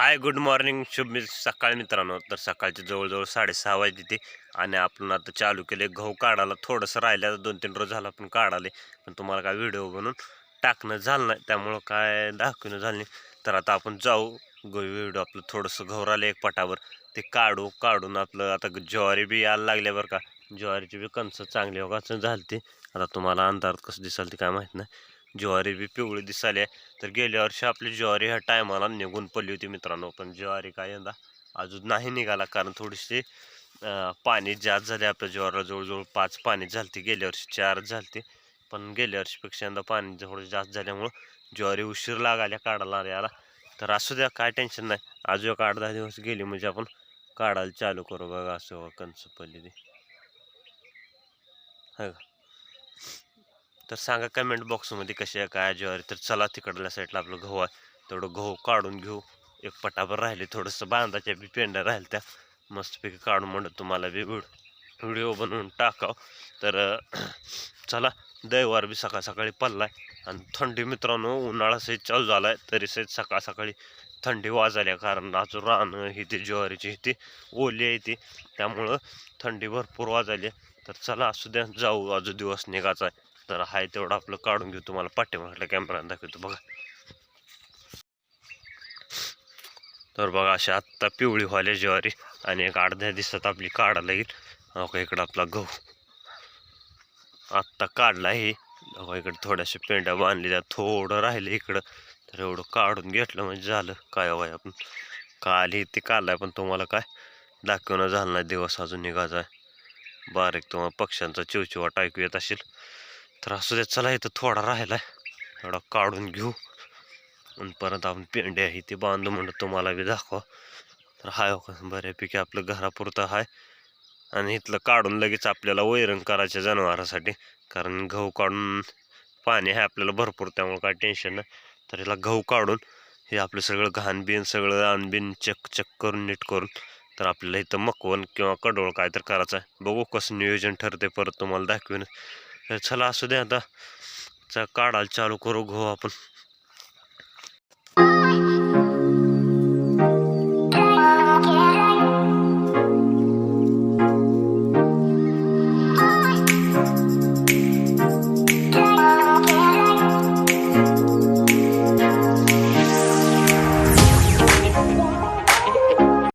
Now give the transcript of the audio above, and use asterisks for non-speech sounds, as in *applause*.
Hi good morning. शुभ मी सकाळ मित्रांनो. तर सकाळचे जवळजवळ साडेसहा वाजले ते आणि आपण आता चालू केले. गहू काढायला थोडंसं राहिलं. दोन तीन रोज झालं आपण काढाले. पण तुम्हाला काय व्हिडिओ बनवून टाकणं झालं नाही. त्यामुळं काय दाखवणं झालं नाही. तर आता आपण जाऊ. व्हिडिओ आपलं थोडंसं गहू राहिलं एक पटावर. ते काढू काढून आपलं आता ज्वारी बी यायला लागल्या बरं का. ज्वारीची बी कणसं चांगली वगाचं झाली ते आता तुम्हाला अंधारात कसं दिसाल ते काय माहीत नाही. ज्वारी बी पिवळी दिसाली आहे तर गेल्या वर्षी आपली ज्वारी ह्या टायमाला निघून पडली होती मित्रांनो. पण ज्वारी काय यंदा अजून नाही निघाला. कारण थोडीशी पाणी जास्त झाले आपल्या ज्वारीला. जवळजवळ पाच पाणी झालती. गेल्या वर्षी चार झालते. पण गेल्या वर्षीपेक्षा यंदा पाणी थोडं जास्त झाल्यामुळं ज्वारी उशीर लागाल्या काढायला याला. तर असू द्या काय टेन्शन नाही. अजून एक आठ दहा दिवस गेली म्हणजे आपण काढायला चालू करू बघा असं कंच पडली ती है हो का? तर सांगा कमेंट बॉक्समध्ये कशी आहे काय ज्वारी तर चला तिकडल्या साईडला आपलं गहू आहे. तेवढं गहू काढून घेऊ. एक पटाभर राहिले थोडंसं बांधाच्या बी पेंड्या राहिल्या त्या मस्तपैकी काढून म्हणत तुम्हाला बी व्हिडिओ बनवून टाकाव. तर *clears throat* चला दैवार बी सकाळ सकाळी पडलाय. आणि थंडी मित्रांनो उन्हाळा सहित चालू झाला आहे तरी सहित सकाळ सकाळी थंडी वाजाल्या कारण अजून रानं ही ती ज्वारीची ही ती ओली आहे ती. त्यामुळं थंडी भरपूर वाजाली आहे. तर चला असू द्या जाऊ. अजून दिवस निघाचा आहे. तर हाय तेवढं आपलं काढून घेऊ. तुम्हाला पाठीमागल्या कॅमेरा दाखवतो. बघा. तर बघा अशी आत्ता पिवळी व्हायला ज्वारी आणि एक अर्ध्या दिवसात आपली काढायला येईल. हो का इकडं आपला गहू. आत्ता काढला हे हो इकडं थोड्याशा पेंड्या बांधलेल्या थोडं राहिलं इकडं. तर एवढं काढून घेतलं म्हणजे झालं. काय हो वय आपण? काल हे ते काढलाय पण तुम्हाला काय? दाखवणं झालं नाही. दिवस अजून निघायचा आहे. बारीक तुम्हाला पक्ष्यांचा चिवचिवाट ऐकू येत असेल. तर असू द्या चला इथं थोडा राहिला थोडा काढून घेऊ. आणि परत आपण पेंडे आहे ते बांधू म्हणून तुम्हाला बी दाखवा. तर हाय हो बऱ्यापैकी आपलं घरापुरतं हाय. आणि इथलं काढून लगेच आपल्याला वैरण करायच्या जनावरासाठी. कारण गहू काढून पाणी आहे आपल्याला भरपूर त्यामुळे काय टेन्शन नाही. तर ह्याला गहू काढून हे आपलं सगळं घाण बिन सगळं आणबिन चक चक करून नीट करून तर आपल्याला इथं मकवण किंवा कडोळ काय तर करायचं आहे. बघू कसं नियोजन ठरते परत तुम्हाला दाखवेन तर चला असू द्या आता. चा काढायला चालू करू गहू आपण.